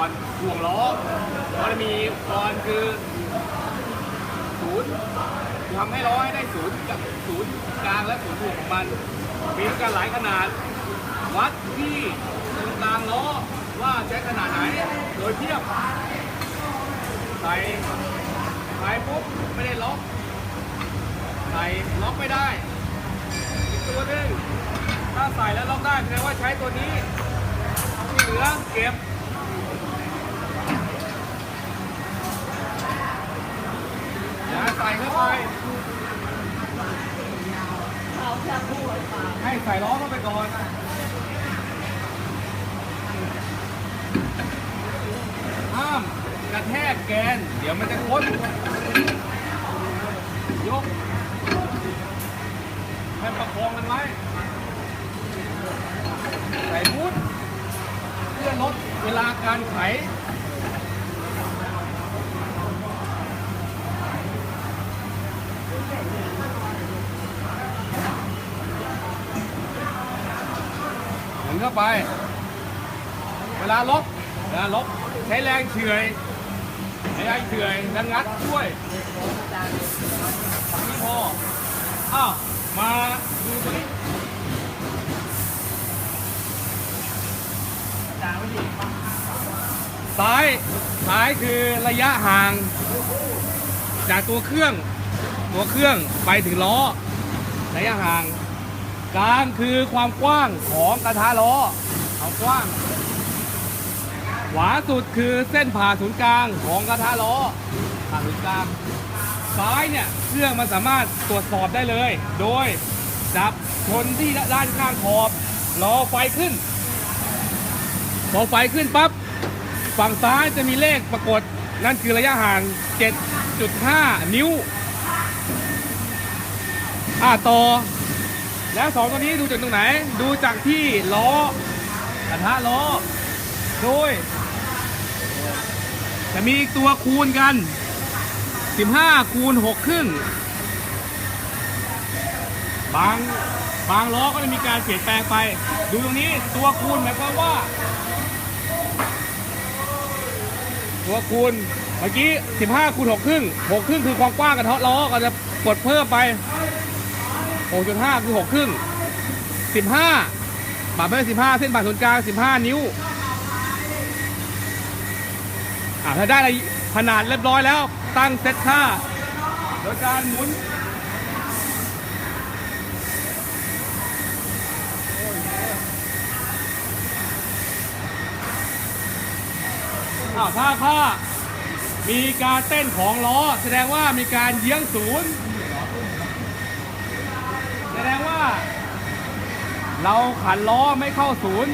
ก่อนห่วงล้อมันจะมีอุปกรณ์คือศูนย์ทำให้ล้อให้ได้ศูนย์กับศูนย์กลางและศูนย์ถ่วงของมัน มีด้วยกันหลายขนาด วัดที่ตรงกลางล้อว่าใช้ขนาดไหน โดยเทียบใส่ใส่ปุ๊บไม่ได้ล็อกใส่ล็อกไม่ได้อีกตัวหนึ่งถ้าใส่แล้วล็อกได้แสดงว่าใช้ตัวนี้ที่เหลือเก็บ อย่า ใส่เข้าไปให้ใส่ล้อเข้าไปก่อนห้ามกระแทกแกน เดี๋ยวมันจะค้นยกให้ประคองมันไว้ใส่บูทเพื่อลดเวลาการไข นเข้าไป เวลาล็อกเวลาล็อกใช้แรงเฉื่อยใช้แรงเฉื่อยแล้วงัดด้วยนี่พออ้าวมาดูตัวนี้ซ้ายซ้ายคือระยะห่าง จากตัวเครื่อง ตัวเครื่องไปถึงล้อระยะห่าง กลางคือความกว้างของกระทะล้อความกว้าง ขวาสุดคือเส้นผ่าศูนย์กลางของกระทะล้อผ่าศูนย์กลาง ซ้ายเนี่ยเครื่องมันสามารถตรวจสอบได้เลย โดยจับชนที่ด้านข้างขอบรอไฟขึ้นพอไฟขึ้นปั๊บฝั่งซ้ายจะมีเลขปรากฏ นั่นคือระยะห่าง 7.5 นิ้ว อ่าต่อ แล้วสองตัวนี้ดูจากตรงไหน ดูจากที่ล้อกระทะล้อโดยจะมีตัวคูณกัน 15 คูณ6ครึ่งบางบางล้อก็จะมีการเปลี่ยนแปลงไป ดูตรงนี้ตัวคูณหมายความว่า ตัวคูณเมื่อกี้ 15 คูณ6ครึ่ง6ครึ่งคือความกว้างกระเทาะล้อก็จะกดเพิ่มไป 6.5คือ6ครึ่ง15บาทไม่15เส้นผ่านศูนย์กลาง15นิ้ว อ่าถ้าได้ขนาดเรียบร้อยแล้ว ตั้งเซตค่า โดยการหมุนอ้าวถ้าค่ามีการเต้นของล้อ แสดงว่ามีการเยื้องศูนย์ ดงว่า เราขันล้อไม่เข้าศูนย์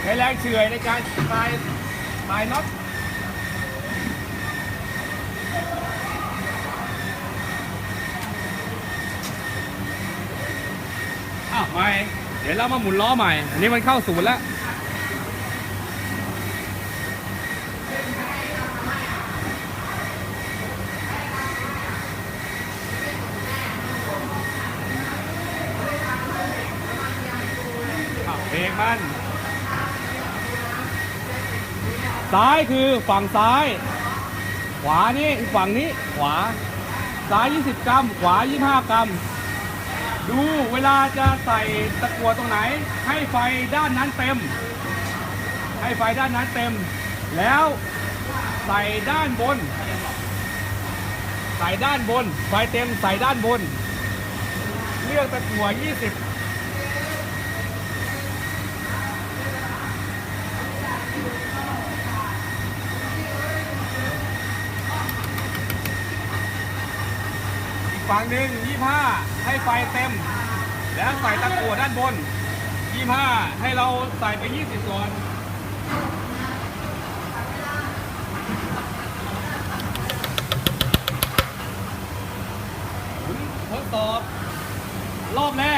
ใช้แรงเฉื่อยในการคลายคลายน็อตอ้าวใหม่เดี๋ยวเรามาหมุนล้อใหม่ อันนี้มันเข้าศูนย์แล้ว ซ้ายคือฝั่งซ้าย ขวานี่ฝั่งนี้ขวา ซ้าย 20 กรัม ขวา 25 กรัม ดูเวลาจะใส่ตะกั่วตรงไหน ให้ไฟด้านนั้นเต็ม ให้ไฟด้านนั้นเต็ม แล้วใส่ด้านบน ใส่ด้านบน ไฟเต็มใส่ด้านบน เลือกตะกั่ว20 ฝั่งหนึ่ง25 ให้ไฟเต็ม แล้วใส่ตะกั่วด้านบน 25 ให้เราใส่ไป 20 ก่อนหมุนทดสอบ รอบแรก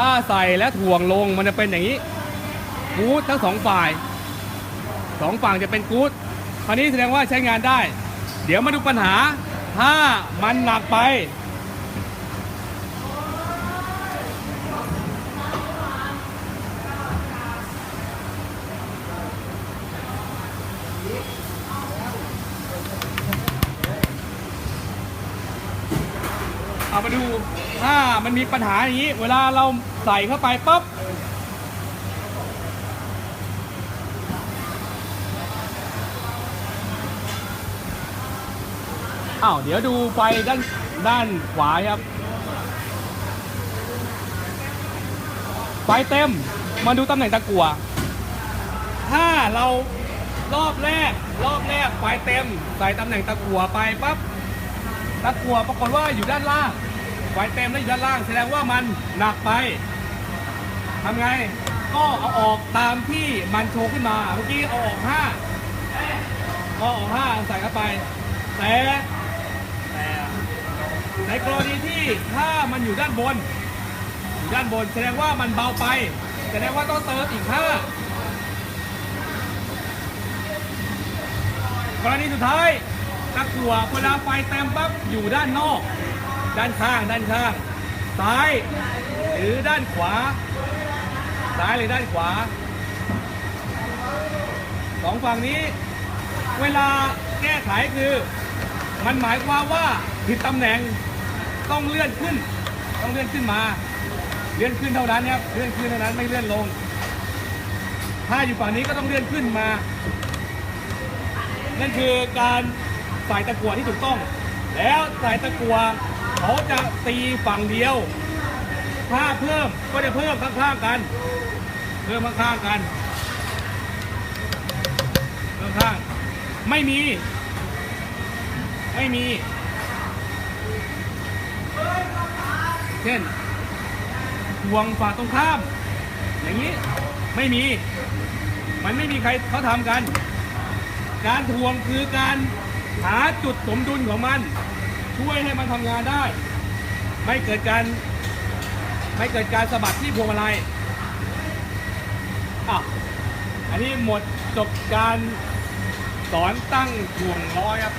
ถ้าใส่และถ่วงลงมันจะเป็นอย่างนี้ กู๊ดทั้งสองฝ่ายสองฝั่งจะเป็นกู๊ดราวนี้แสดงว่าใช้งานได้ เดี๋ยวมาดูปัญหา ถ้ามันหนักไป มาดูถ้ามันมีปัญหาอย่างนี้ เวลาเราใส่เข้าไปปั๊บอ้าวเดี๋ยวดูไฟด้านด้านขวาครับ ไฟเต็มมาดูตำแหน่งตะกั่วถ้าเรารอบแรก รอบแรกไฟเต็ม ใส่ตำแหน่งตะกั่วไปปั๊บตะกั่วปรากฏว่าอยู่ด้านล่าง ไฟเต็มแล้วอยู่ด้านล่างแสดงว่ามันหนักไปทำไง ก็เอาออกตามที่มันโชว์ขึ้นมา เมื่อกี้เอาออกห้าเอาออกห้าใส่เข้าไป แต่แต่ในกรณีที่ถ้ามันอยู่ด้านบนอยู่ด้านบน แสดงว่ามันเบาไป แสดงว่าต้องเติมอีกห้ากรณีสุดท้ายตะกั่วเวลาไฟเต็มปั๊บอยู่ด้านนอก ด้านข้าง ด้านข้าง ซ้าย หรือด้านขวา ซ้ายหรือด้านขวา สองฝั่งนี้ เวลาแก้ไขคือ มันหมายความว่าผิดตำแหน่งต้องเลื่อนขึ้น ต้องเลื่อนขึ้นมา เลื่อนขึ้นเท่านั้นครับเลื่อนขึ้นเท่านั้นไม่เลื่อนลง ถ้าอยู่ฝั่งนี้ก็ต้องเลื่อนขึ้นมา นั่นคือการใส่ตะกั่วที่ถูกต้อง แล้วใส่ตะกั่ว เขาจะตีฝั่งเดียว ถ้าเพิ่มก็จะเพิ่มข้างๆกัน เพิ่มข้างๆกันเพิ่มข้างไม่มี ไม่มี เช่นห่วงฝ่าตรงข้าม อย่างนี้ไม่มี มันไม่มีใครเขาทำกัน การทวงคือการหาจุดสมดุลของมัน ช่วยให้มันทำงานได้ ไม่เกิดการไม่เกิดการสะบัดที่พวงมาลัยอะอันนี้หมดจบการสอนตั้งถ่วงร้อยครับ